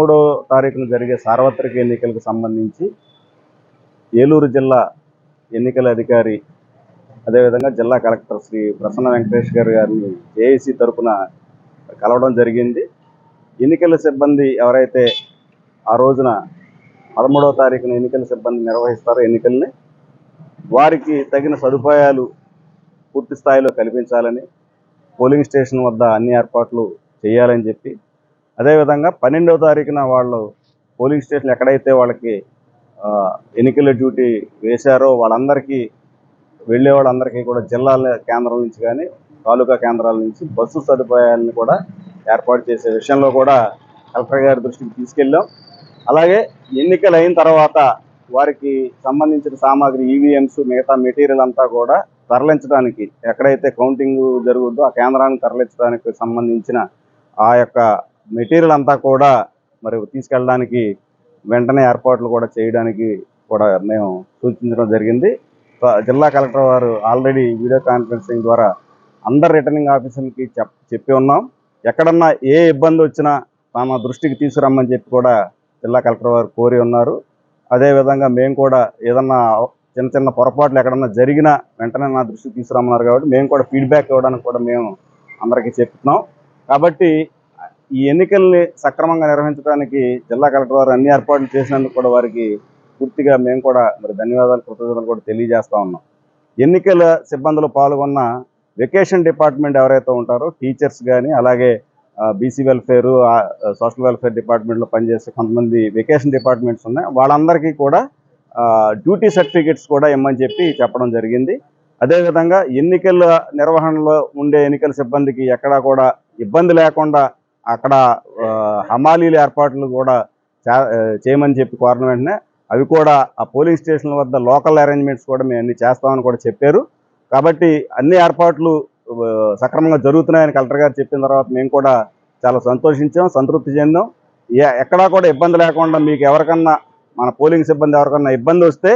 మూడో తారీఖున జరిగే సార్వత్రిక ఎన్నికలకు సంబంధించి ఏలూరు జిల్లా ఎన్నికల అధికారి అదేవిధంగా జిల్లా కలెక్టర్ శ్రీ ప్రసన్న వెంకటేష్ గారు గారిని జేఏసీ తరఫున కలవడం జరిగింది. ఎన్నికల సిబ్బంది ఎవరైతే ఆ రోజున పదమూడవ తారీఖున ఎన్నికల సిబ్బంది నిర్వహిస్తారో ఎన్నికల్ని వారికి తగిన సదుపాయాలు పూర్తి స్థాయిలో కల్పించాలని పోలింగ్ స్టేషన్ వద్ద అన్ని ఏర్పాట్లు చేయాలని చెప్పి అదేవిధంగా పన్నెండవ తారీఖున వాళ్ళు పోలింగ్ స్టేషన్ ఎక్కడైతే వాళ్ళకి ఎన్నికల డ్యూటీ వేశారో వాళ్ళందరికీ వెళ్ళే వాళ్ళందరికీ కూడా జిల్లాల కేంద్రం నుంచి కానీ తాలూకా కేంద్రాల నుంచి బస్సు సదుపాయాలను కూడా ఏర్పాటు చేసే విషయంలో కూడా కలెక్టర్ గారి దృష్టికి తీసుకెళ్ళాం. అలాగే ఎన్నికలు అయిన తర్వాత వారికి సంబంధించిన సామాగ్రి ఈవీఎంస్ మిగతా మెటీరియల్ అంతా కూడా తరలించడానికి ఎక్కడైతే కౌంటింగ్ జరుగుద్దో ఆ కేంద్రానికి తరలించడానికి సంబంధించిన ఆ యొక్క మెటీరియల్ అంతా కూడా మరి తీసుకెళ్ళడానికి వెంటనే ఏర్పాట్లు కూడా చేయడానికి కూడా మేము సూచించడం జరిగింది. జిల్లా కలెక్టర్ వారు ఆల్రెడీ వీడియో కాన్ఫరెన్సింగ్ ద్వారా అందరు రిటర్నింగ్ ఆఫీసర్లకి చెప్ చెప్పి ఉన్నాం. ఎక్కడన్నా ఏ ఇబ్బంది వచ్చినా తమ దృష్టికి తీసుకురమ్మని చెప్పి కూడా జిల్లా కలెక్టర్ వారు కోరి ఉన్నారు. అదేవిధంగా మేము కూడా ఏదన్నా చిన్న చిన్న పొరపాట్లు ఎక్కడన్నా జరిగినా వెంటనే నా దృష్టికి తీసుకురమ్మన్నారు కాబట్టి మేము కూడా ఫీడ్బ్యాక్ ఇవ్వడానికి కూడా మేము అందరికీ చెప్తున్నాం. కాబట్టి ఈ ఎన్నికల్ని సక్రమంగా నిర్వహించడానికి జిల్లా కలెక్టర్ వారు అన్ని ఏర్పాట్లు చేసినందుకు కూడా వారికి పూర్తిగా మేము కూడా మరి ధన్యవాదాలు కృతజ్ఞతలు కూడా తెలియజేస్తా ఉన్నాం. ఎన్నికల సిబ్బందులు పాల్గొన్న వెకేషన్ డిపార్ట్మెంట్ ఎవరైతే ఉంటారో టీచర్స్ కానీ అలాగే బీసీ వెల్ఫేరు సోషల్ వెల్ఫేర్ డిపార్ట్మెంట్లో పనిచేసే కొంతమంది వెకేషన్ డిపార్ట్మెంట్స్ ఉన్నాయి. వాళ్ళందరికీ కూడా డ్యూటీ సర్టిఫికెట్స్ కూడా ఇమ్మని చెప్పి చెప్పడం జరిగింది. అదేవిధంగా ఎన్నికల నిర్వహణలో ఉండే ఎన్నికల సిబ్బందికి ఎక్కడా కూడా ఇబ్బంది లేకుండా అక్కడ హమాలీల ఏర్పాట్లు కూడా చేయమని చెప్పి కోరిన వెంటనే అవి కూడా ఆ పోలింగ్ స్టేషన్ల వద్ద లోకల్ అరేంజ్మెంట్స్ కూడా మేము అన్ని చేస్తామని కూడా చెప్పారు. కాబట్టి అన్ని ఏర్పాట్లు సక్రమంగా జరుగుతున్నాయని కలెక్టర్ గారు చెప్పిన తర్వాత మేము కూడా చాలా సంతోషించాం సంతృప్తి చెందాం. ఎక్కడా కూడా ఇబ్బంది లేకుండా మీకు ఎవరికన్నా మన పోలింగ్ సిబ్బంది ఎవరికన్నా ఇబ్బంది వస్తే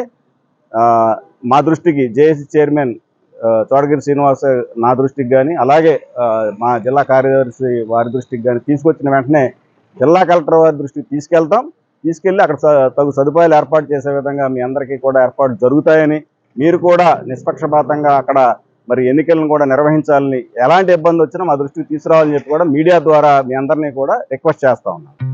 మా దృష్టికి జేఏసీ చైర్మన్ చోడగిరి శ్రీనివాస్ నా దృష్టికి కానీ అలాగే మా జిల్లా కార్యదర్శి వారి దృష్టికి కానీ తీసుకొచ్చిన వెంటనే జిల్లా కలెక్టర్ వారి దృష్టికి తీసుకెళ్తాం. తీసుకెళ్ళి అక్కడ తగు సదుపాయాలు ఏర్పాటు చేసే విధంగా మీ అందరికీ కూడా ఏర్పాటు జరుగుతాయని మీరు కూడా నిష్పక్షపాతంగా అక్కడ మరి ఎన్నికలను కూడా నిర్వహించాలని ఎలాంటి ఇబ్బంది వచ్చినా మా దృష్టికి తీసుకురావాలని చెప్పి కూడా మీడియా ద్వారా మీ అందరినీ కూడా రిక్వెస్ట్ చేస్తా ఉన్నాం